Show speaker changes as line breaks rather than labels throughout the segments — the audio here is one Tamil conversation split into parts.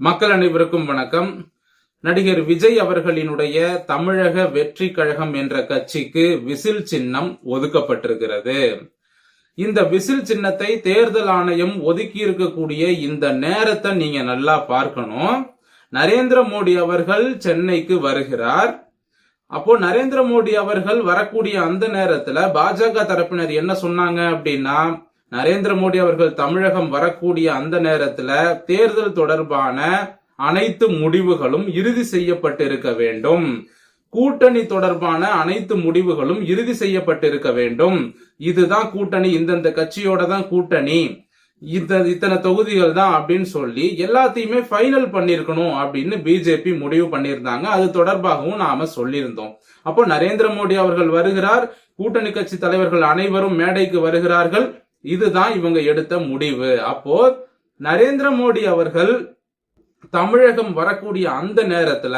மக்கள் அனைவருக்கும் வணக்கம். நடிகர் விஜய் அவர்களினுடைய தமிழக வெற்றி கழகம் என்ற கட்சிக்கு விசில் சின்னம் ஒதுக்கப்பட்டிருக்கிறது. இந்த விசில் சின்னத்தை தேர்தல் ஆணையம் ஒதுக்கி இருக்கக்கூடிய இந்த நேரத்தை நீங்க நல்லா பார்க்கணும். நரேந்திர மோடி அவர்கள் சென்னைக்கு வருகிறார். அப்போ நரேந்திர மோடி அவர்கள் வரக்கூடிய அந்த நேரத்துல பாஜக தரப்பினர் என்ன சொன்னாங்க அப்படின்னா நரேந்திர மோடி அவர்கள் தமிழகம் வரக்கூடிய அந்த நேரத்துல தேர்தல் தொடர்பான அனைத்து முடிவுகளும் இறுதி செய்யப்பட்டிருக்க வேண்டும். கூட்டணி தொடர்பான அனைத்து முடிவுகளும் இறுதி செய்யப்பட்டிருக்க வேண்டும். இதுதான் கூட்டணி இந்தந்த கட்சியோட தான் கூட்டணி. இந்த இத்தனை தொகுதிகள் தான் அப்படின்னு சொல்லி எல்லாத்தையுமே ஃபைனல் பண்ணிருக்கணும் அப்படின்னு பிஜேபி முடிவு பண்ணியிருந்தாங்க. அது தொடர்பாகவும் நாம சொல்லியிருந்தோம். அப்போ நரேந்திர மோடி அவர்கள் வருகிறார் கூட்டணி கட்சி தலைவர்கள் அனைவரும் மேடைக்கு வருகிறார்கள். இதுதான் இவங்க எடுத்த முடிவு. அப்போ நரேந்திர மோடி அவர்கள் தமிழகம் வரக்கூடிய அந்த நேரத்துல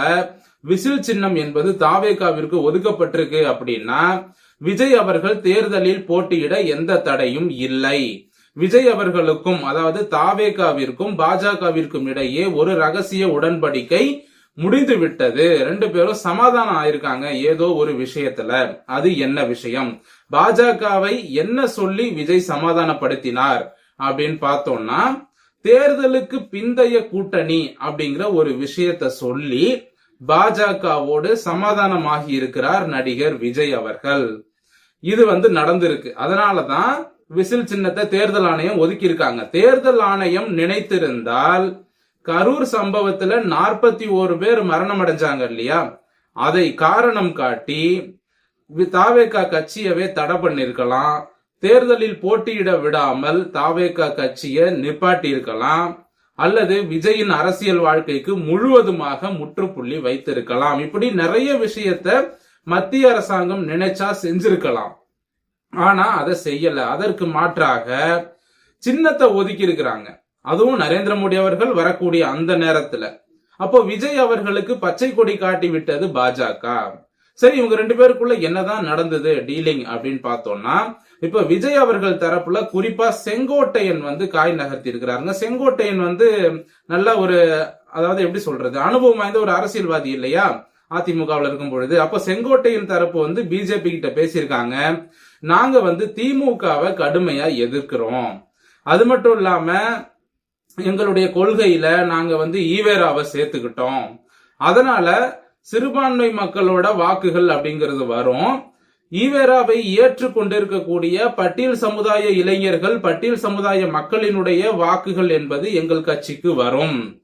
விசில் சின்னம் என்பது தாவேகாவிற்கு ஒதுக்கப்பட்டிருக்கு அப்படின்னா விஜய் அவர்கள் தேர்தலில் போட்டியிட எந்த தடையும் இல்லை. விஜய் அவர்களுக்கும் அதாவது தாவேகாவிற்கும் பாஜகவிற்கும் இடையே ஒரு ரகசிய உடன்படிக்கை முடிந்து விட்டது ரெண்டு பேரும் சமாதானம் ஆயிருக்காங்க ஏதோ ஒரு விஷயத்துல. அது என்ன விஷயம்? பாஜகவை என்ன சொல்லி விஜய் சமாதானப்படுத்தினார் அப்படின்னு பார்த்தோம்னா தேர்தலுக்கு பிந்தைய கூட்டணி அப்படிங்கிற ஒரு விஷயத்த சொல்லி பாஜகவோடு சமாதானமாகி இருக்கிறார் நடிகர் விஜய் அவர்கள். இது வந்து நடந்திருக்கு. அதனாலதான் விசில் சின்னத்தை தேர்தல் ஆணையம் ஒதுக்கி இருக்காங்க தேர்தல் ஆணையம் நினைத்திருந்தால் கரூர் சம்பவத்துல நாற்பத்தி ஓரு பேர் மரணம் அடைஞ்சாங்க இல்லையா? அதை காரணம் காட்டி தாவேகா கட்சியவே தடை பண்ணிருக்கலாம். தேர்தலில் போட்டியிட விடாமல் தாவேகா கட்சியை நிப்பாட்டி இருக்கலாம் அல்லது விஜயின் அரசியல் வாழ்க்கைக்கு முழுவதுமாக முற்றுப்புள்ளி வைத்திருக்கலாம். இப்படி நிறைய விஷயத்த மத்திய அரசாங்கம் நினைச்சா செஞ்சிருக்கலாம். ஆனா அதை செய்யல. அதற்கு மாற்றாக சின்னத்தை ஒதுக்கி இருக்கிறாங்க அதுவும் நரேந்திர மோடி அவர்கள் வரக்கூடிய அந்த நேரத்துல. அப்போ விஜய் அவர்களுக்கு பச்சை கொடி காட்டி விட்டது பாஜக. சரி இவங்க ரெண்டு பேருக்குள்ள என்னதான் நடந்தது டீலிங் அப்படின்னு பார்த்தோம்னா இப்ப விஜய் அவர்கள் தரப்புல குறிப்பா செங்கோட்டையன் வந்து காய் நகர்த்தி இருக்கிறாருங்க செங்கோட்டையன் வந்து நல்ல ஒரு அதாவது எப்படி சொல்றது அனுபவம் வாய்ந்த ஒரு அரசியல்வாதி இல்லையா? அதிமுகவில் இருக்கும் பொழுது. அப்ப செங்கோட்டையின் தரப்பு வந்து பிஜேபி கிட்ட பேசியிருக்காங்க. நாங்க வந்து திமுகவை கடுமையா எதிர்க்கிறோம். அது மட்டும் இல்லாம எங்களுடைய கொள்கையில நாங்க வந்து ஈவேராவை சேர்த்துக்கிட்டோம். அதனால சிறுபான்மை மக்களோட வாக்குகள் அப்படிங்கிறது வரும். ஈவேராவை ஏற்றுக்கொண்டிருக்கக்கூடிய பட்டியல் சமுதாய இளைஞர்கள் பட்டியல் சமுதாய மக்களினுடைய வாக்குகள் என்பது எங்கள் கட்சிக்கு வரும்.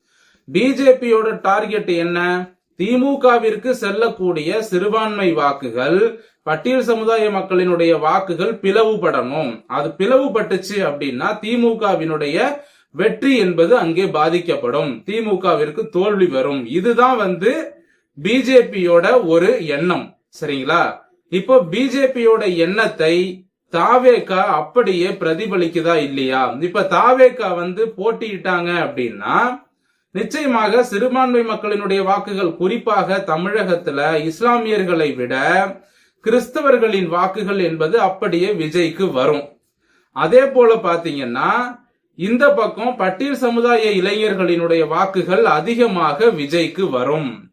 பிஜேபியோட டார்கெட் என்ன? திமுகவிற்கு செல்லக்கூடிய சிறுபான்மை வாக்குகள் பட்டியல் சமுதாய மக்களினுடைய வாக்குகள் பிளவுபடணும். அது பிளவுபட்டுச்சு அப்படின்னா திமுகவினுடைய வெற்றி என்பது அங்கே பாதிக்கப்படும். திமுகவிற்கு தோல்வி வரும். இதுதான் வந்து பிஜேபியோட ஒரு எண்ணம். சரிங்களா? இப்போ பிஜேபியோட எண்ணத்தை தாவேக்கா அப்படியே பிரதிபலிக்குதா இல்லையா? இப்ப தாவேக்கா வந்து போட்டியிட்டாங்க அப்படின்னா நிச்சயமாக சிறுபான்மை மக்களினுடைய வாக்குகள் குறிப்பாக தமிழகத்துல இஸ்லாமியர்களை விட கிறிஸ்தவர்களின் வாக்குகள் என்பது அப்படியே விஜய்க்கு வரும். அதே போல பாத்தீங்கன்னா இந்த பக்கம் பட்டியல் சமுதாய இளைஞர்களினுடைய வாக்குகள் அதிகமாக விஜய்க்கு வரும்.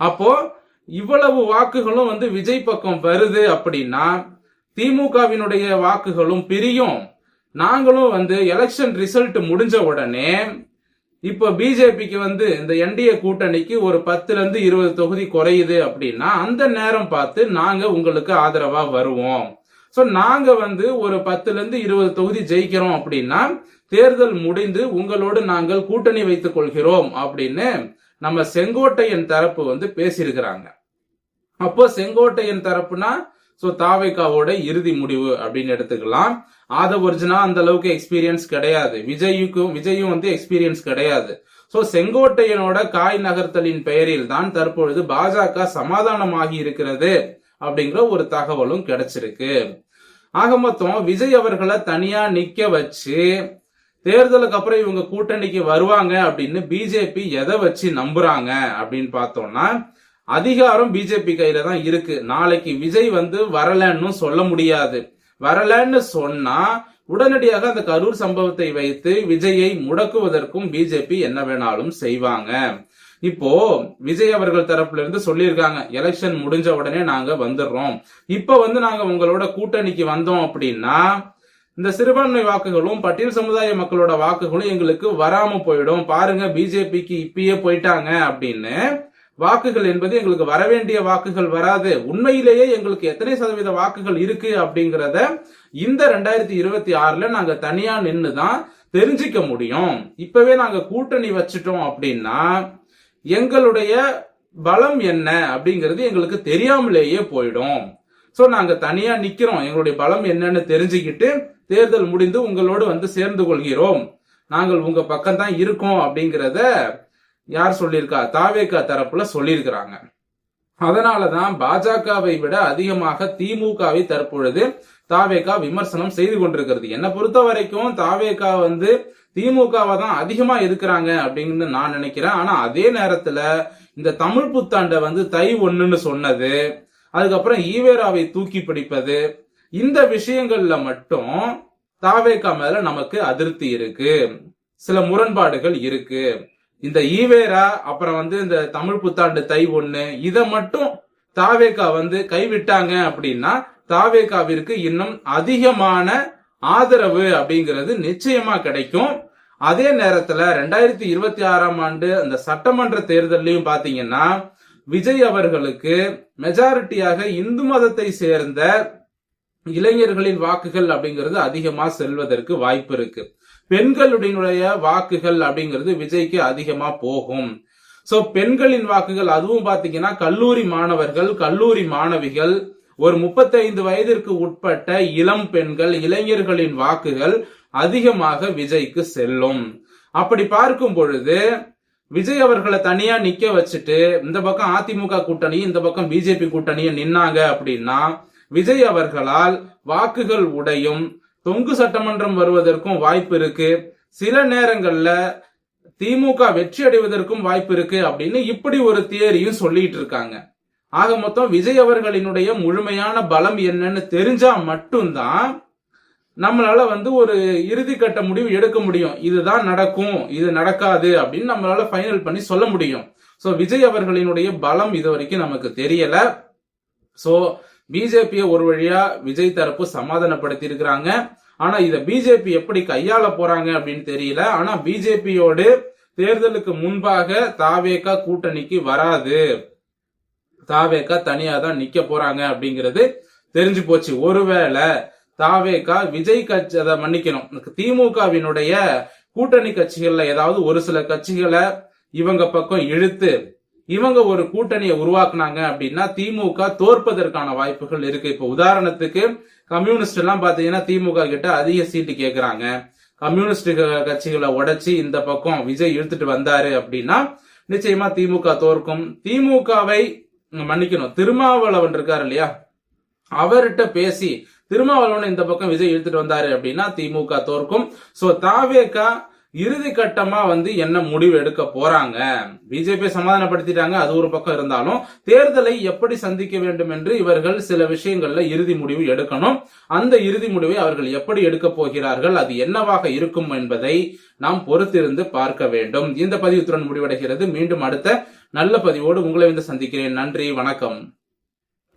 அப்போ இவ்வளவு வாக்குகளும் வந்து விஜய் பக்கம் வருது அப்படின்னா திமுகவினுடைய வாக்குகளும் பிரியும். நாங்களும் வந்து எலெக்ஷன் ரிசல்ட் முடிஞ்ச உடனே இப்ப பிஜேபிக்கு வந்து இந்த என்டிஏ கூட்டணிக்கு ஒரு பத்துல இருந்து இருபது தொகுதி குறையுது அப்படின்னா அந்த நேரம் பார்த்து நாங்க உங்களுக்கு ஆதரவா வருவோம். சோ நாங்க வந்து ஒரு பத்துல இருந்து இருபது தொகுதி ஜெயிக்கிறோம் அப்படின்னா தேர்தல் முடிந்து உங்களோடு நாங்கள் கூட்டணி வைத்துக் கொள்கிறோம் அப்படின்னு நம்ம செங்கோட்டையன் தரப்பு வந்து பேசியிருக்கிறாங்க. அப்போ செங்கோட்டையன் தரப்புனா ஸோ தாவைக்காவோட இறுதி முடிவு அப்படின்னு எடுத்துக்கலாம். ஆதவ் ஒரிஜினா அந்த அளவுக்கு எக்ஸ்பீரியன்ஸ் கிடையாது. விஜய்க்கும் விஜயும் வந்து எக்ஸ்பீரியன்ஸ் கிடையாது. ஸோ செங்கோட்டையனோட காய் நகர்த்தலின் பெயரில் தான் தற்பொழுது பாஜக சமாதானமாகி இருக்கிறது அப்படிங்கிற ஒரு தகவலும் கிடைச்சிருக்கு. ஆக மொத்தம் விஜய் அவர்களை தனியா நிக்க வச்சு தேர்தலுக்கு அப்புறம் இவங்க கூட்டணிக்கு வருவாங்க அப்படின்னு பிஜேபி எதை வச்சு நம்புறாங்க அப்படின்னு பார்த்தோம்னா அதிகாரம் பிஜேபி கையில தான் இருக்கு. நாளைக்கு விஜய் வந்து வரலன்னு சொல்ல முடியாது. வரலன்னு சொன்னா உடனடியாக அந்த கரூர் சம்பவத்தை வைத்து விஜயை முடக்குவதற்கும் பிஜேபி என்ன வேணாலும் செய்வாங்க. இப்போ விஜய் அவர்கள் தரப்புல இருந்து சொல்லியிருக்காங்க எலெக்ஷன் முடிஞ்ச உடனே நாங்க வந்துடுறோம். இப்ப வந்து நாங்க உங்களோட கூட்டணிக்கு வந்தோம் அப்படின்னா இந்த சிறுபான்மை வாக்குகளும் பட்டியல் சமுதாய மக்களோட வாக்குகளும் எங்களுக்கு வராம போயிடும். பாருங்க பிஜேபிக்கு இப்பயே போயிட்டாங்க அப்படின்னு. வாக்குகள் என்பது எங்களுக்கு வரவேண்டிய வாக்குகள் வராது. உண்மையிலேயே எங்களுக்கு எத்தனை சதவீத வாக்குகள் இருக்கு அப்படிங்கிறத இந்த ரெண்டாயிரத்தி இருபத்தி ஆறுல நாங்க தனியா நின்று தான் தெரிஞ்சுக்க முடியும். இப்பவே நாங்க கூட்டணி வச்சுட்டோம் அப்படின்னா எங்களுடைய பலம் என்ன அப்படிங்கிறது எங்களுக்கு தெரியாமலேயே போயிடும். சோ நாங்க தனியா நிக்கிறோம். எங்களுடைய பலம் என்னன்னு தெரிஞ்சுக்கிட்டு தேர்தல் முடிந்து உங்களோடு வந்து சேர்ந்து கொள்கிறோம். நாங்கள் உங்க பக்கம் தான் இருக்கோம் அப்படிங்கிறத யார் சொல்லியிருக்கா? தாவேக்கா தரப்புல சொல்லியிருக்கிறாங்க. அதனாலதான் பாஜகவை விட அதிகமாக திமுகவை தற்பொழுது தாவேகா விமர்சனம் செய்து கொண்டிருக்கிறது. என்னை பொறுத்த வரைக்கும் தாவேகா வந்து திமுகவை தான் அதிகமா இருக்கிறாங்க அப்படின்னு நான் நினைக்கிறேன். ஆனா அதே நேரத்துல இந்த தமிழ் புத்தாண்டை வந்து தை ஒண்ணுன்னு சொன்னது அதுக்கப்புறம் ஈவேராவை தூக்கி பிடிப்பது இந்த விஷயங்கள்ல மட்டும் தாவேகா மேல நமக்கு அதிருப்தி இருக்கு. சில முரண்பாடுகள் இருக்கு. இந்த ஈவேரா அப்புறம் வந்து இந்த தமிழ் புத்தாண்டு தை ஒண்ணு இதை மட்டும் தாவேகா வந்து கைவிட்டாங்க அப்படின்னா தாவேகாவிற்கு இன்னும் அதிகமான ஆதரவு அப்படிங்கிறது நிச்சயமா கிடைக்கும். அதே நேரத்துல ரெண்டாயிரத்தி இருபத்தி ஆறாம் ஆண்டு அந்த சட்டமன்ற தேர்தலையும் பாத்தீங்கன்னா விஜய் அவர்களுக்கு மெஜாரிட்டியாக இந்து மதத்தை சேர்ந்த இளைஞர்களின் வாக்குகள் அப்படிங்கிறது அதிகமா செல்வதற்கு வாய்ப்பு இருக்கு. பெண்களுடைய வாக்குகள் அப்படிங்கிறது விஜய்க்கு அதிகமா போகும். சோ பெண்களின் வாக்குகள் அதுவும் பாத்தீங்கன்னா கல்லூரி மாணவர்கள் கல்லூரி மாணவிகள் ஒரு முப்பத்தைந்து வயதிற்கு உட்பட்ட இளம் பெண்கள் இளைஞர்களின் வாக்குகள் அதிகமாக விஜய்க்கு செல்லும். அப்படி பார்க்கும் பொழுது விஜய் அவர்களை தனியா நிக்க வச்சுட்டு இந்த பக்கம் அதிமுக கூட்டணி இந்த பக்கம் பிஜேபி கூட்டணியும் நின்னாங்க அப்படின்னா விஜய் அவர்களால் வாக்குகள் உடையும். தொங்கு சட்டமன்றம் வருவதற்கும் வாய்ப்பு இருக்கு. சில நேரங்கள்ல திமுக வெற்றி அடைவதற்கும் வாய்ப்பு இருக்கு அப்படின்னு இப்படி ஒரு தியரியும் சொல்லிட்டு இருக்காங்க. ஆக மொத்தம் விஜய் அவர்களினுடைய முழுமையான பலம் என்னன்னு தெரிஞ்சா மட்டும்தான் நம்மளால வந்து ஒரு இறுதி கட்ட முடிவு எடுக்க முடியும். இதுதான் நடக்கும் இது நடக்காது அப்படின்னு நம்மளால ஃபைனல் பண்ணி சொல்ல முடியும். சோ விஜய் அவர்களினுடைய பலம் இது வரைக்கும் நமக்கு தெரியல. சோ பிஜேபியை ஒரு வழியா விஜய் தரப்பு சமாதானப்படுத்தி இருக்கிறாங்க ஆனா இதை பிஜேபி எப்படி கையாள போறாங்க அப்படின்னு தெரியல. ஆனா பிஜேபியோடு தேர்தலுக்கு முன்பாக தாவேகா கூட்டணிக்கு வராது. தாவேகா தனியா தான் நிக்க போறாங்க அப்படிங்கிறது தெரிஞ்சு போச்சு. ஒருவேளை தாவேக்கா விஜய் கட்சி அதை மன்னிக்கணும். திமுகவினுடைய கூட்டணி கட்சிகள்ல ஏதாவது ஒரு சில கட்சிகளை இவங்க பக்கம் இழுத்து இவங்க ஒரு கூட்டணியை உருவாக்குனாங்க அப்படின்னா திமுக தோற்பதற்கான வாய்ப்புகள் இருக்கு. இப்ப உதாரணத்துக்கு கம்யூனிஸ்ட் எல்லாம் பாத்தீங்கன்னா திமுக கிட்ட அதிக சீட்டு கேக்குறாங்க. கம்யூனிஸ்ட் கட்சிகளை உடைச்சி இந்த பக்கம் விஜய் இழுத்துட்டு வந்தாரு அப்படின்னா நிச்சயமா திமுக தோற்கும். திமுகவை மன்னிக்கணும். திருமாவளவன் இருக்காரு இல்லையா? அவர்கிட்ட பேசி திருமாவளவன் இந்த பக்கம் விஜய் இழுத்துட்டு வந்தாரு அப்படின்னா திமுக தோற்கும். சோ தாவேகா இறுதி கட்டமா வந்து என்ன முடிவு எடுக்க போறாங்க? பிஜேபி சமாதானப்படுத்திட்டாங்க அது ஒரு பக்கம் இருந்தாலும் தேர்தலை எப்படி சந்திக்க வேண்டும் என்று இவர்கள் சில விஷயங்கள்ல இறுதி முடிவு எடுக்கணும். அந்த இறுதி முடிவை அவர்கள் எப்படி எடுக்க போகிறார்கள் அது என்னவாக இருக்கும் என்பதை நாம் பொறுத்திருந்து பார்க்க வேண்டும். இந்த பதிவுத்துடன் முடிவடைகிறது. மீண்டும் அடுத்த நல்ல பதிவோடு உங்களை வந்து சந்திக்கிறேன். நன்றி வணக்கம்.